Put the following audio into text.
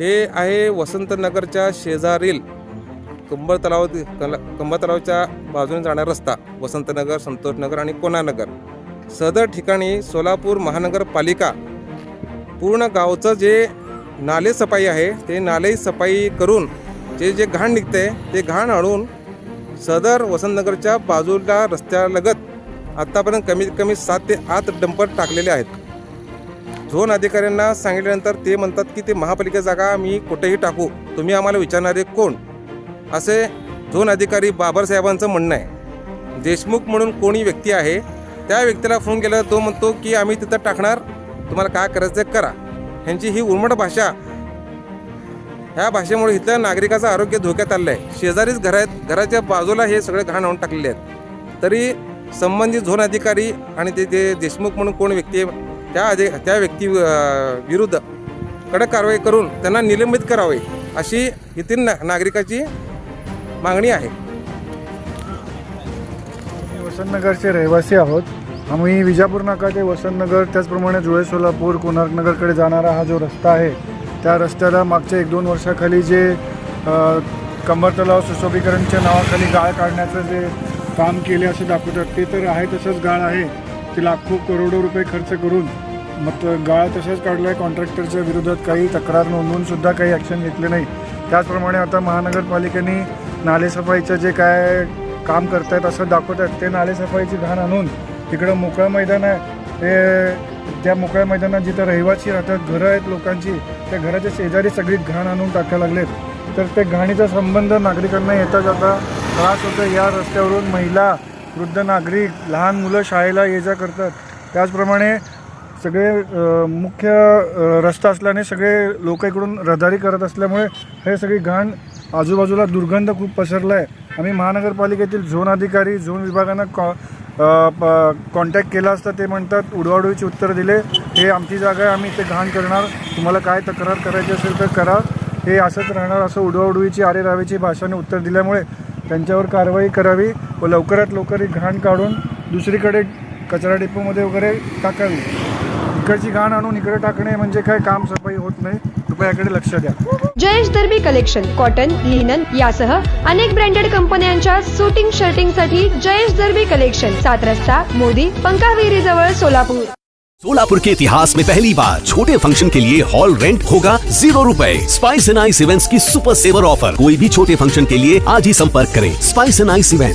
हे आहे वसंतनगरच्या शेजारील कंबर तलाव कला- कंबर तलावच्या बाजूने जाणारा रस्ता. वसंतनगर संतोषनगर आणि कोणानगर. सदर ठिकाणी सोलापूर महानगरपालिका पूर्ण गावचं जे नाले सफाई आहे ते नाले सफाई करून जे जे घाण निघते ते घाण आणून सदर वसंतनगरच्या बाजूला रस्त्यालगत आत्तापर्यंत कमीत कमी सात ते आठ डंपर टाकलेले आहेत. झोन अधिकाऱ्यांना सांगितल्यानंतर ते म्हणतात की ते महापालिका जागा मी कुठेही टाकू. तुम्ही आम्हाला विचारणारे कोण? असे झोन अधिकारी बाबासाहेबांचं म्हणणं आहे. देशमुख म्हणून कोणी व्यक्ती आहे त्या व्यक्तीला फोन केला तो म्हणतो की आम्ही तिथं टाकणार. तुम्हाला काय करायचं करा. ह्यांची ही उर्मट भाषा. ह्या भाषेमुळे इथल्या नागरिकाचं आरोग्य धोक्यात आलं आहे शेजारीच घर आहेत घराच्या बाजूला हे सगळे घाण आणून टाकलेले आहेत. तरी संबंधित झोन अधिकारी आणि ते जे देशमुख म्हणून कोण व्यक्ती आहे त्या अधि त्या व्यक्ती विरुद्ध कडक कारवाई करून त्यांना निलंबित करावे अशी येथील ना नागरिकाची मागणी आहे. वसंतनगरचे रहिवासी आहोत. आम्ही विजापूर नाका ते वसंतनगर त्याचप्रमाणे जुळे सोलापूर कोणार्कनगरकडे जाणारा हा जो रस्ता आहे त्या रस्त्याला मागच्या एक दोन वर्षाखाली जे कंबर तलाव सुशोभीकरणच्या नावाखाली गाळ काढण्याचं जे काम केले असे दाखवतात ते तर आहे तसंच गाळ आहे. ते लाखो करोडो रुपये खर्च करून मग गाळ तसेच काढला आहे कॉन्ट्रॅक्टरच्या विरोधात काही तक्रार नोंदवून सुद्धा काही ॲक्शन घेतले नाही. त्याचप्रमाणे आता महानगरपालिकेने नालेसफाईचं जे काय काम करतायत असं दाखवत आहेत ते नालेसफाईची घाण आणून तिकडं मोकळं मैदान आहे. ते त्या मोकळ्या मैदानात जिथं रहिवासी राहतात घरं आहेत लोकांची त्या घराच्या शेजारी सगळी घाण आणून टाकायला लागलेत. तर ते घाणीचा संबंध नागरिकांना येता जाता त्रास होतो. या रस्त्यावरून महिला वृद्ध नागरिक लहान मुलं शाळेला ये जा करतात. त्याचप्रमाणे सगळे मुख्य रस्ता असल्याने सगळे लोक इकडून रहदारी करत असल्यामुळे हे सगळी घाण आजूबाजूला दुर्गंध खूप पसरला आहे आम्ही महानगरपालिकेतील झोन अधिकारी झोन विभागांना कॉ कॉन्टॅक्ट केला असता ते म्हणतात उडवाउडवीची उत्तर दिले. हे आमची जागा आहे आम्ही ते घाण करणार. तुम्हाला काय तक्रार करायची असेल तर करा. हे असंच राहणार. असं उडवाउडवीची आरेरावीची भाषाने उत्तर दिल्यामुळे त्यांच्यावर कारवाई करावी व लवकरात लवकर ही घाण काढून दुसरीकडे कचरा डिपोमध्ये वगैरे टाकावी. इकडची घाण आणून इकडे टाकणे म्हणजे काय काम सफाई होत नाही. कृपया याकडे लक्ष द्या. Jayesh Derby collection cotton linen यासह अनेक ब्रँडेड कंपन्यांच्या सुटिंग शर्टिंगसाठी जयेश दर्बी कलेक्शन सात रस्ता मोदी पंकाविरी जवळ सोलापूर. सोलापुर के इतिहास में पहली बार छोटे फंक्शन के लिए हॉल रेंट होगा जीरो रुपए। स्पाइस एंड आइस इवेंट्स की सुपर सेवर ऑफर कोई भी छोटे फंक्शन के लिए आज ही संपर्क करें। Spice and ice events